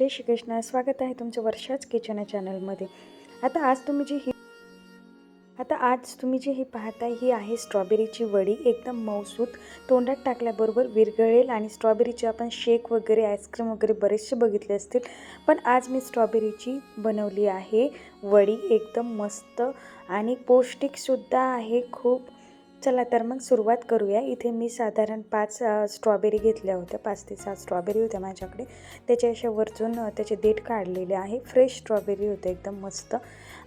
जय श्री कृष्ण स्वागत आहे तुमचं वर्षाच किचन या चॅनलमध्ये. आता आज तुम्ही जी ही आता आज तुम्ही जी ही पाहताय ही आहे स्ट्रॉबेरीची वडी. एकदम मौसूत तोंडात टाकल्याबरोबर विरघळेल आणि स्ट्रॉबेरीचे आपण शेक वगैरे आईस्क्रीम वगैरे बरेचसे बघितले असतील. पण आज मी स्ट्रॉबेरीची बनवली आहे वडी. एकदम मस्त आणि पौष्टिकसुद्धा आहे. खूप चला तर मग सुरुवात करूया. इथे मी साधारण पाच स्ट्रॉबेरी घेतल्या होत्या. पाच ते सात स्ट्रॉबेरी होत्या माझ्याकडे. त्याच्या अशा वरचून त्याचे देठ काढलेले आहे. फ्रेश स्ट्रॉबेरी होते एकदम मस्त.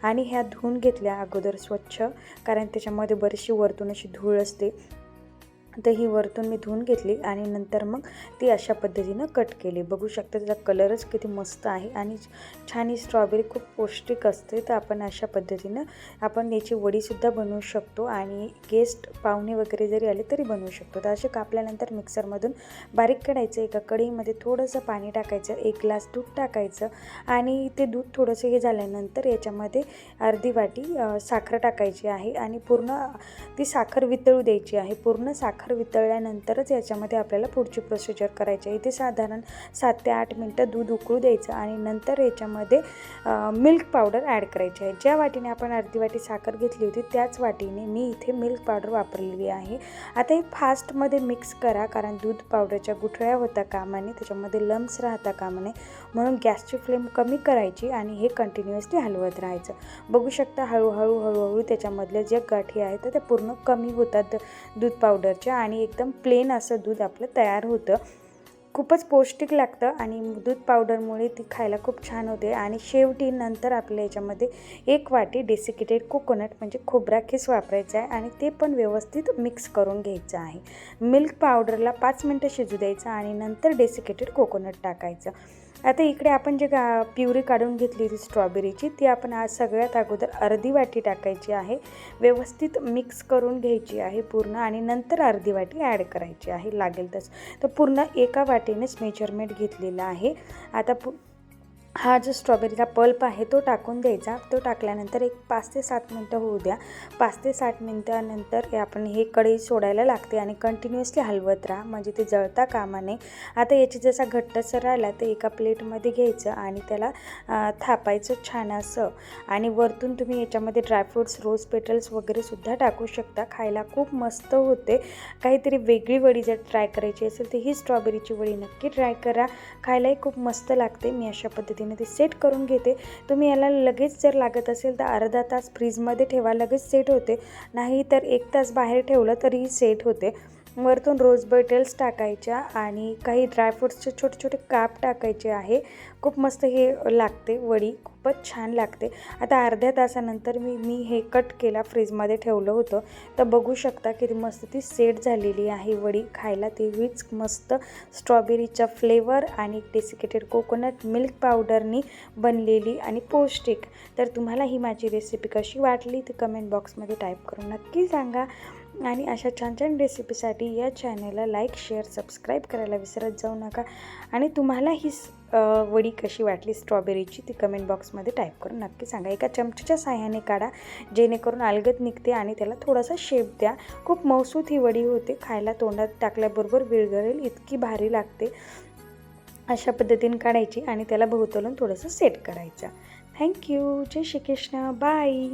आणि ह्या धुवून घेतल्या अगोदर स्वच्छ कारण त्याच्यामध्ये बरीचशी वरतून अशी धूळ असते. तर ही वरतून मी धुवून घेतली आणि नंतर मग ती अशा पद्धतीनं कट केली. बघू शकता त्याचा कलरच किती मस्त आहे आणि छान ही स्ट्रॉबेरी खूप पौष्टिक असते. तर आपण अशा पद्धतीनं आपण याची वडीसुद्धा बनवू शकतो आणि गेस्ट पाहुणे वगैरे जरी आले तरी बनवू शकतो. तर असे कापल्यानंतर मिक्सरमधून बारीक काढायचं एका कढईमध्ये थोडंसं पाणी टाकायचं एक ग्लास दूध टाकायचं आणि ते दूध थोडंसं हे झाल्यानंतर याच्यामध्ये अर्धी वाटी साखर टाकायची आहे आणि पूर्ण ती साखर वितळू द्यायची आहे. पूर्ण साखर वितळल्यानंतरच याच्यामध्ये आपल्याला पुढची प्रोसिजर करायची आहे. इथे साधारण सात ते आठ मिनटं दूध उकळू द्यायचं आणि नंतर याच्यामध्ये मिल्क पावडर ॲड करायची आहे. ज्या वाटीने आपण अर्धी वाटी साखर घेतली होती त्याच वाटीने मी इथे मिल्क पावडर वापरलेली आहे. आता हे फास्टमध्ये मिक्स करा कारण दूध पावडरच्या गुठळ्या होता कामाने त्याच्यामध्ये लम्स राहता कामा नये म्हणून गॅसची फ्लेम कमी करायची आणि हे कंटिन्युअसली हलवत राहायचं. बघू शकता हळूहळू हळूहळू त्याच्यामधल्या ज्या गाठी आहेत तर त्या पूर्ण कमी होतात दूध पावडरच्या आणि एकदम प्लेन असं दूध आपलं तयार होतं. खूपच पौष्टिक लागतं आणि दूध पावडरमुळे ती खायला खूप छान होते. आणि शेवटी नंतर आपल्या याच्यामध्ये एक वाटी डेसिकेटेड कोकोनट म्हणजे खोबरा खीस वापरायचा आहे आणि ते पण व्यवस्थित मिक्स करून घ्यायचं आहे. मिल्क पावडरला पाच मिनटं शिजू द्यायचं आणि नंतर डेसिकेटेड कोकोनट टाकायचं. आता इकडे आपण जे गा प्युरी काढून घेतली होती स्ट्रॉबेरीची ती आपण आज सगळ्यात अगोदर अर्धी वाटी टाकायची आहे. व्यवस्थित मिक्स करून घ्यायची आहे पूर्ण आणि नंतर अर्धी वाटी ॲड करायची आहे लागेल तसं. तर पूर्ण एका वाटीनेच मेजरमेंट घेतलेलं आहे. आता पु हा जो स्ट्रॉबेरीचा पल्प आहे तो टाकून द्यायचा. तो टाकल्यानंतर एक पाच ते सात मिनटं होऊ द्या. पाच ते सात मिनटानंतर आपण हे कढई सोडायला लागते आणि कंटिन्युअसली हलवत राहा. म्हणजे ते जळता कामा नये. आता याची जसा घट्टसर राहिला तर एका प्लेटमध्ये घ्यायचं आणि त्याला थापायचं छान असं आणि वरतून तुम्ही याच्यामध्ये ड्रायफ्रूट्स रोज पेटल्स वगैरे सुद्धा टाकू शकता. खायला खूप मस्त होते. काहीतरी वेगळी वडी जर ट्राय करायची असेल तर ही स्ट्रॉबेरीची वडी नक्की ट्राय करा. खायलाही खूप मस्त लागते. मी अशा पद्धतीने ती सेट करून घेते. तुम्ही याला लगेच जर लागत असेल तर अर्धा तास फ्रीजमध्ये ठेवा. लगेच सेट होते. नाही तर एक तास बाहेर ठेवलं तरीही सेट होते. वरतून रोज बटेल्स टाकायच्या आणि काही ड्रायफ्रूट्सचे छोटे छोटे काप टाकायचे आहे. खूप मस्त हे लागते वडी खूपच छान लागते. आता अर्ध्या तासानंतर मी मी हे कट केला फ्रीजमध्ये ठेवलं होतं. तर बघू शकता किती मस्त ती सेट झालेली आहे वडी. खायला तेवढीच मस्त स्ट्रॉबेरीचा फ्लेवर आणि डेसिकेटेड कोकोनट मिल्क पावडरनी बनलेली आणि पौष्टिक. तर तुम्हाला ही माझी रेसिपी कशी वाटली ती कमेंट बॉक्समध्ये टाईप करून नक्की सांगा. आणि अशा छान छान रेसिपीसाठी या चॅनलला लाईक शेअर सबस्क्राईब करायला विसरत जाऊ नका. आणि तुम्हाला ही वडी कशी वाटली स्ट्रॉबेरीची ती कमेंट बॉक्समध्ये टाईप करून नक्की सांगा. एका चमच्याच्या साह्याने काढा जेणेकरून अलगद निघते आणि त्याला थोडासा शेप द्या. खूप मौसूत ही वडी होते खायला तोंडात टाकल्याबरोबर विरघळेल इतकी भारी लागते. अशा पद्धतीने काढायची आणि त्याला भोवतलून थोडंसं सेट करायचं. Thank you Jai Shri Krishna bye